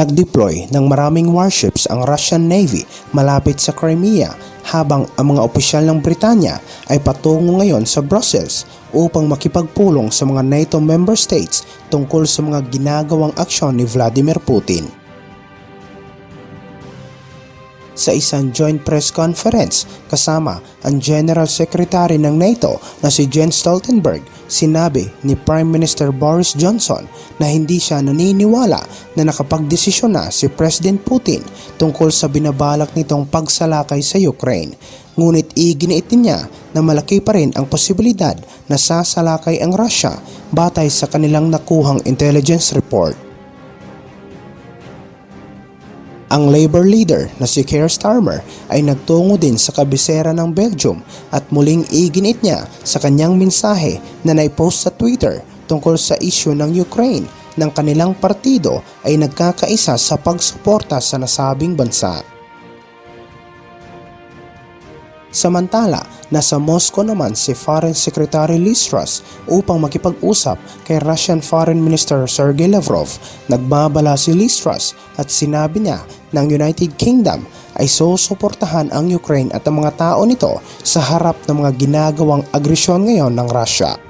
Nag-deploy ng maraming warships ang Russian Navy malapit sa Crimea habang ang mga opisyal ng Britanya ay patungo ngayon sa Brussels upang makipagpulong sa mga NATO member states tungkol sa mga ginagawang aksyon ni Vladimir Putin. Sa isang joint press conference kasama ang General Secretary ng NATO na si Jens Stoltenberg, sinabi ni Prime Minister Boris Johnson na hindi siya naniniwala na nakapagdesisyon na si President Putin tungkol sa binabalak nitong pagsalakay sa Ukraine. Ngunit iginiit niya na malaki pa rin ang posibilidad na sasalakay ang Russia batay sa kanilang nakuhang intelligence report. Ang labor leader na si Keir Starmer ay nagtungo din sa kabisera ng Belgium at muling iginit niya sa kanyang mensahe na naipost sa Twitter tungkol sa isyu ng Ukraine ng kanilang partido ay nagkakaisa sa pagsuporta sa nasabing bansa. Samantala, nasa Moscow naman si Foreign Secretary Liz Truss upang makipag-usap kay Russian Foreign Minister Sergei Lavrov. Nagbabala si Liz Truss at sinabi niya ng United Kingdom ay susuportahan ang Ukraine at ang mga tao nito sa harap ng mga ginagawang agresyon ngayon ng Russia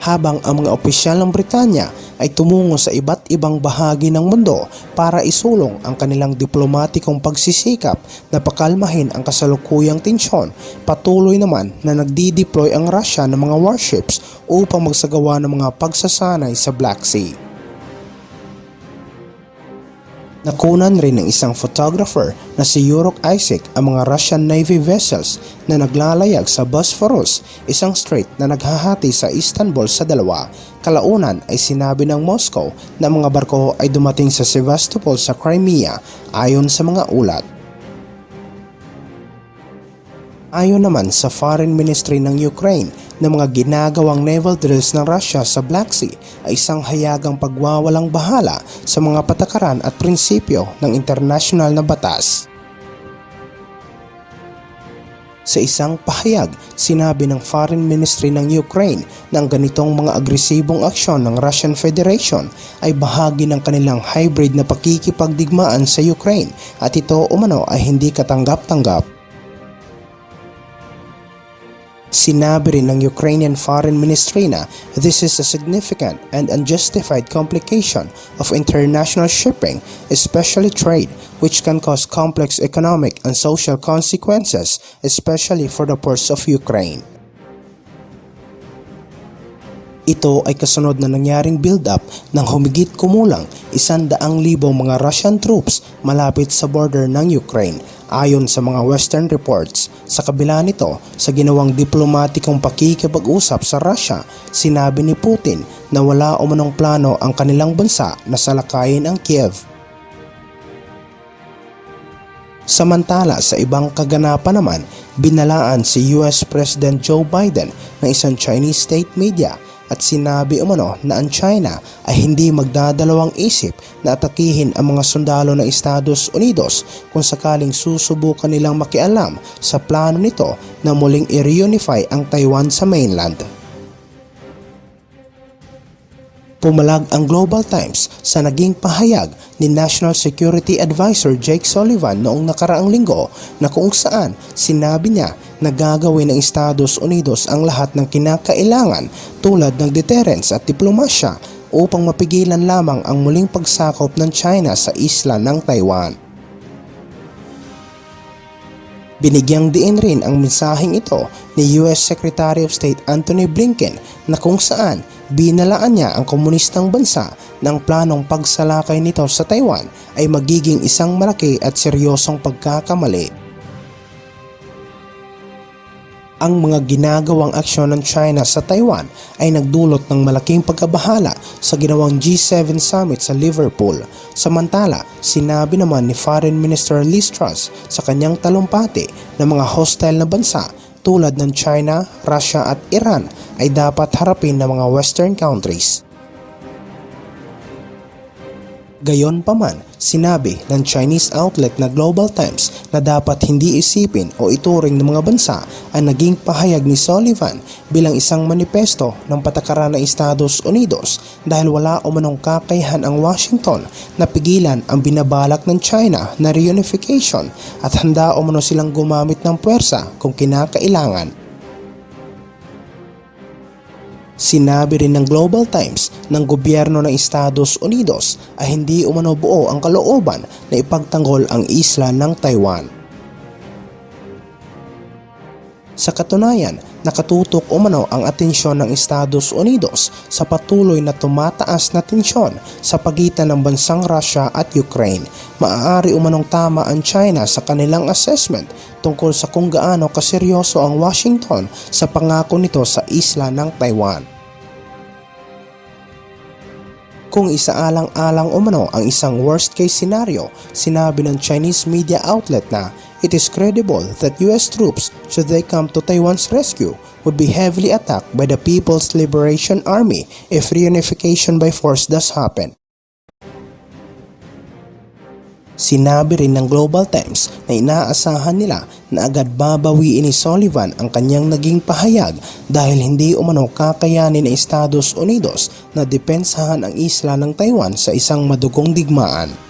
habang ang mga opisyal ng Britanya ay tumungo sa iba't ibang bahagi ng mundo para isulong ang kanilang diplomatikong pagsisikap na pakalmahin ang kasalukuyang tensyon. Patuloy naman na nagdi-deploy ang Russia ng mga warships upang magsagawa ng mga pagsasanay sa Black Sea. Nakunan rin ng isang photographer na si Yurok Isaac ang mga Russian Navy vessels na naglalayag sa Bosphorus, isang strait na naghahati sa Istanbul sa dalawa. Kalaunan ay sinabi ng Moscow na mga barko ay dumating sa Sevastopol sa Crimea ayon sa mga ulat. Ayon naman sa Foreign Ministry ng Ukraine na mga ginagawang naval drills ng Russia sa Black Sea ay isang hayagang pagwawalang bahala sa mga patakaran at prinsipyo ng international na batas. Sa isang pahayag, sinabi ng Foreign Ministry ng Ukraine na ganitong mga agresibong aksyon ng Russian Federation ay bahagi ng kanilang hybrid na pakikipagdigmaan sa Ukraine at ito umano ay hindi katanggap-tanggap. Sinabi rin ng Ukrainian Foreign Ministry na this is a significant and unjustified complication of international shipping, especially trade, which can cause complex economic and social consequences, especially for the ports of Ukraine. Ito ay kasunod na nangyaring build-up ng humigit kumulang isandaang libong mga Russian troops malapit sa border ng Ukraine ayon sa mga Western reports. Sa kabila nito, sa ginawang diplomatikong pakikipag-usap sa Russia, sinabi ni Putin na wala umanong plano ang kanilang bansa na salakayin ang Kiev. Samantala sa ibang kaganapan naman, binalaan si US President Joe Biden ng isang Chinese state media at sinabi umano na ang China ay hindi magdadalawang isip na atakihin ang mga sundalo ng Estados Unidos kung sakaling susubukan nilang makialam sa plano nito na muling i-reunify ang Taiwan sa mainland. Pumalag ang Global Times sa naging pahayag ni National Security Advisor Jake Sullivan noong nakaraang linggo na kung saan sinabi niya na gagawin ng Estados Unidos ang lahat ng kinakailangan tulad ng deterrence at diplomasya upang mapigilan lamang ang muling pagsakop ng China sa isla ng Taiwan. Binigyang diin rin ang mensaheng ito ni US Secretary of State Anthony Blinken na kung saan binalaan niya ang komunistang bansa ng planong pagsalakay nito sa Taiwan ay magiging isang malaki at seryosong pagkakamali ang mga ginagawang aksyon ng China sa Taiwan ay nagdulot ng malaking pagkabahala sa ginawang G7 summit sa Liverpool. Samantala, sinabi naman ni Foreign Minister Liz Truss sa kanyang talumpati na mga hostile na bansa tulad ng China, Russia at Iran ay dapat harapin ng mga Western countries. Gayon pa man, sinabi ng Chinese outlet na Global Times na dapat hindi isipin o ituring ng mga bansa ang naging pahayag ni Sullivan bilang isang manifesto ng patakaran ng Estados Unidos dahil wala umanong kakayahan ang Washington na pigilan ang binabalak ng China na reunification at handa umano silang gumamit ng puwersa kung kinakailangan. Sinabi rin ng Global Times ng gobyerno ng Estados Unidos ay hindi umano buo ang kalooban na ipagtanggol ang isla ng Taiwan. Sa katunayan, nakatutok umano ang atensyon ng Estados Unidos sa patuloy na tumataas na tensyon sa pagitan ng bansang Russia at Ukraine. Maaari umanong tama ang China sa kanilang assessment tungkol sa kung gaano kaseryoso ang Washington sa pangako nito sa isla ng Taiwan. Kung isaalang-alang umano ang isang worst case scenario, sinabi ng Chinese media outlet na it is credible that US troops, should they come to Taiwan's rescue, would be heavily attacked by the People's Liberation Army if reunification by force does happen. Sinabi rin ng Global Times na inaasahan nila na agad babawiin ni Sullivan ang kanyang naging pahayag dahil hindi umano kakayanin ng Estados Unidos na depensahan ang isla ng Taiwan sa isang madugong digmaan.